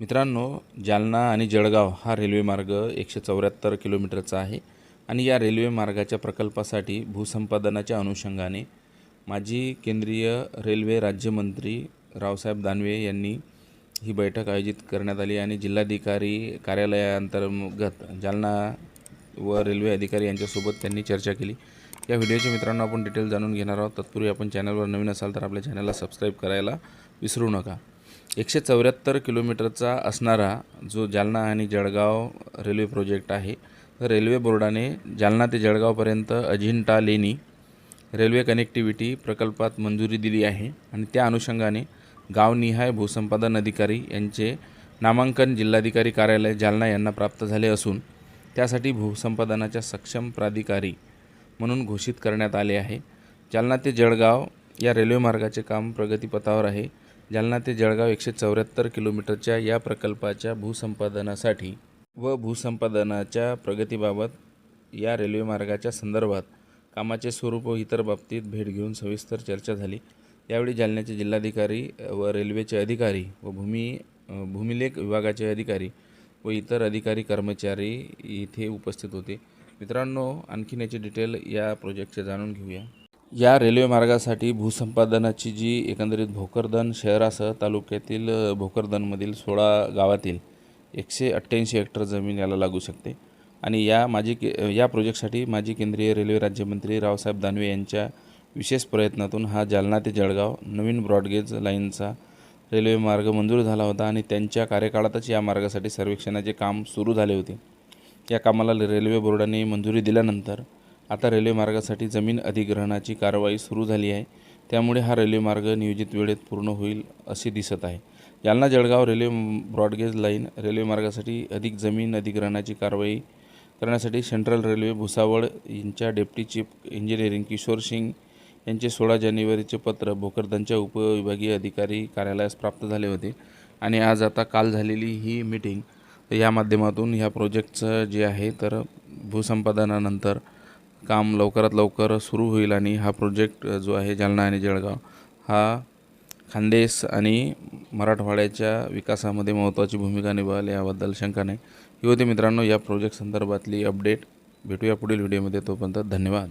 मित्रांनो जालना आणि जळगाव हा रेल्वेमार्ग एकशे चौऱ्याहत्तर किलोमीटरचा आहे आणि या रेल्वे मार्गाच्या प्रकल्पासाठी भूसंपादनाच्या अनुषंगाने माजी केंद्रीय रेल्वे राज्यमंत्री रावसाहेब दानवे यांनी ही बैठक आयोजित करण्यात आली आणि जिल्हाधिकारी कार्यालयाअंतर्गत जालना व रेल्वे अधिकारी यांच्यासोबत त्यांनी चर्चा केली. या व्हिडिओचे मित्रांनो आपण डिटेल जाणून घेणार आहोत. तत्पूर्वी आपण चॅनलवर नवीन असाल तर आपल्या चॅनलला सबस्क्राईब करायला विसरू नका. एकशे चौऱ्याहत्तर किलोमीटरचा असणारा जो जालना आणि जळगाव रेल्वे प्रोजेक्ट आहे तर रेल्वे बोर्डाने जालना ते जळगावपर्यंत अजिंठा लेणी रेल्वे कनेक्टिव्हिटी प्रकल्पात मंजुरी दिली आहे आणि त्या अनुषंगाने गावनिहाय भूसंपादन अधिकारी यांचे नामांकन जिल्हाधिकारी कार्यालय जालना यांना प्राप्त झाले असून त्यासाठी भूसंपादनाच्या सक्षम प्राधिकारी म्हणून घोषित करण्यात आले आहे. जालना ते जळगाव या रेल्वे मार्गाचे काम प्रगतीपथावर आहे. जालना ते जळगाव एकशे चौऱ्याहत्तर किलोमीटरच्या या प्रकल्पाच्या भूसंपादनासाठी व भूसंपादनाच्या प्रगतीबाबत या रेल्वे मार्गाच्या संदर्भात कामाचे स्वरूप व इतर बाबतीत भेट घेऊन सविस्तर चर्चा झाली. यावेळी जालन्याचे जिल्हाधिकारी व रेल्वेचे अधिकारी व भूमी भूमिलेख विभागाचे अधिकारी व इतर अधिकारी कर्मचारी इथे उपस्थित होते. मित्रांनो आणखीन याचे डिटेल या प्रोजेक्टचे जाणून घेऊया. या रेल्वे मार्गासाठी भूसंपादनाची जी एकंदरीत भोकरदन शहरासह तालुक्यातील भोकरदनमधील सोळा गावातील एकशे अठ्ठ्याऐंशी हेक्टर जमीन याला लागू शकते. आणि या माजी के या प्रोजेक्टसाठी माजी केंद्रीय रेल्वे राज्यमंत्री रावसाहेब दानवे यांच्या विशेष प्रयत्नातून हा जालना ते जळगाव नवीन ब्रॉडगेज लाईनचा रेल्वे मार्ग मंजूर झाला होता आणि त्यांच्या कार्यकाळातच या मार्गासाठी सर्वेक्षणाचे काम सुरू झाले होते. या कामाला रेल्वे बोर्डाने मंजुरी दिल्यानंतर आता रेल्वे मार्गासाठी जमीन अधिग्रहणाची कारवाई सुरू झाली आहे. त्यामुळे हा रेल्वे मार्ग नियोजित वेळेत पूर्ण होईल असे दिसत आहे. Jalna Jalgaon railway broad gauge line railway मार्गासाठी अधिक जमीन अधिग्रहणाची कारवाई करण्यासाठी सेंट्रल रेल्वे भुसावळ यांच्या deputy chief engineering Kishore Singh यांचे सोळा जानेवारीचे पत्र भोकरदनच्या उपविभागीय अधिकारी कार्यालयास प्राप्त झाले होते आणि आज आता काल झालेली ही मीटिंग या माध्यमातून ह्या प्रोजेक्टचं जे आहे तर भूसंपादनानंतर काम लवकरात लवकर सुरू होईल आणि हा प्रोजेक्ट जो आहे जालना आणि जळगाव हा खानदेश आणि मराठवाड्याच्या विकासामध्ये महत्त्वाची भूमिका निभावेल याबद्दल शंका नाही. ही होती मित्रांनो या प्रोजेक्ट संदर्भातली अपडेट भेटूया पुढील व्हिडिओमध्ये. तोपर्यंत धन्यवाद.